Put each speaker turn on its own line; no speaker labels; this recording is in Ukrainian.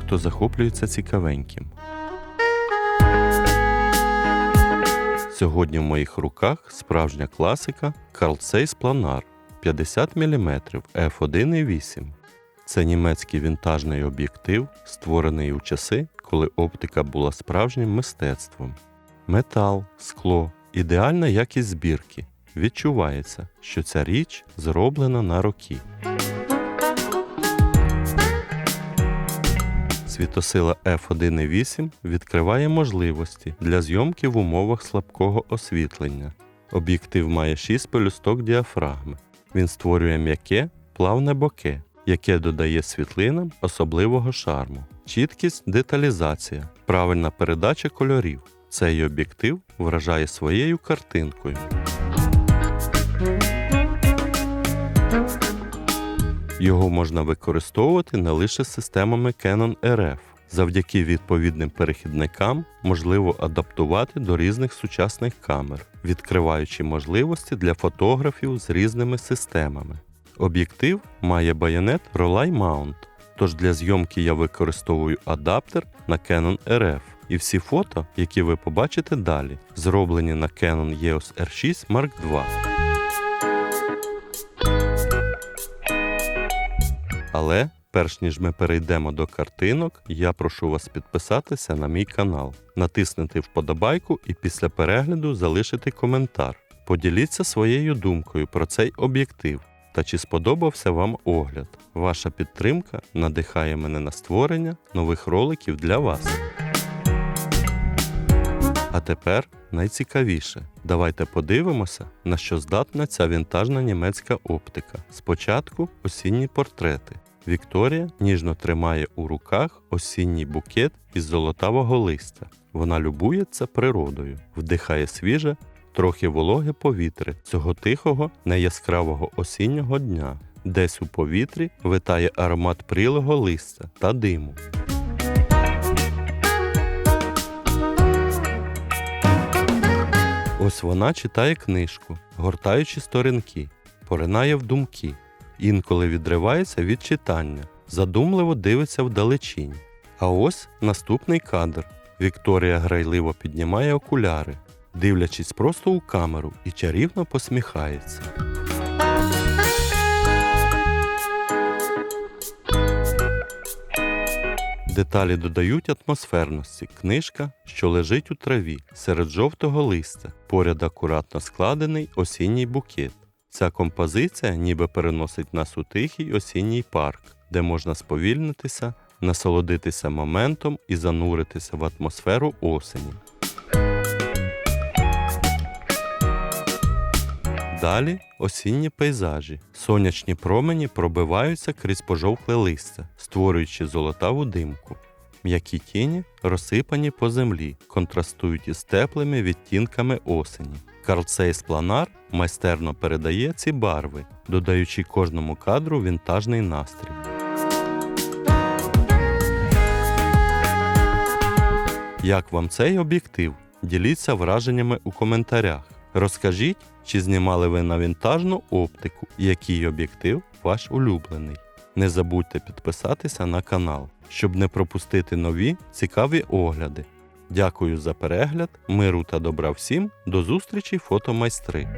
хто захоплюється цікавеньким. Сьогодні в моїх руках справжня класика Carl Planar 50 мм f1.8. Це німецький вінтажний об'єктив, створений у часи, коли оптика була справжнім мистецтвом. Метал, скло, ідеальна якість збірки. Відчувається, що ця річ зроблена на роки. Світосила F1.8 відкриває можливості для зйомки в умовах слабкого освітлення. Об'єктив має 6 пелюсток діафрагми. Він створює м'яке, плавне боке, яке додає світлинам особливого шарму. Чіткість деталізація, правильна передача кольорів. Цей об'єктив вражає своєю картинкою. Його можна використовувати не лише системами Canon RF. Завдяки відповідним перехідникам можливо адаптувати до різних сучасних камер, відкриваючи можливості для фотографів з різними системами. Об'єктив має байонет Rolei Mount, тож для зйомки я використовую адаптер на Canon RF. І всі фото, які ви побачите далі, зроблені на Canon EOS R6 Mark II. Але перш ніж ми перейдемо до картинок, я прошу вас підписатися на мій канал, натиснути вподобайку і після перегляду залишити коментар. Поділіться своєю думкою про цей об'єктив та чи сподобався вам огляд. Ваша підтримка надихає мене на створення нових роликів для вас. А тепер найцікавіше. Давайте подивимося, на що здатна ця вінтажна німецька оптика. Спочатку осінні портрети. Вікторія ніжно тримає у руках осінній букет із золотавого листя. Вона любується природою, вдихає свіже, трохи вологе повітря цього тихого, неяскравого осіннього дня. Десь у повітрі витає аромат прілого листя та диму. Ось вона читає книжку, гортаючи сторінки, поринає в думки, інколи відривається від читання, задумливо дивиться вдалечінь. А ось наступний кадр. Вікторія грайливо піднімає окуляри, дивлячись просто у камеру і чарівно посміхається. Деталі додають атмосферності. Книжка, що лежить у траві серед жовтого листя, поряд акуратно складений осінній букет. Ця композиція ніби переносить нас у тихий осінній парк, де можна сповільнитися, насолодитися моментом і зануритися в атмосферу осені. Далі осінні пейзажі. Сонячні промені пробиваються крізь пожовкле листя, створюючи золотаву димку. М'які тіні розсипані по землі, контрастують із теплими відтінками осені. Zeiss Planar майстерно передає ці барви, додаючи кожному кадру вінтажний настрій. Як вам цей об'єктив? Діліться враженнями у коментарях. Розкажіть, чи знімали ви на вінтажну оптику, який об'єктив ваш улюблений. Не забудьте підписатися на канал, щоб не пропустити нові цікаві огляди. Дякую за перегляд, миру та добра всім, до зустрічі фотомайстри!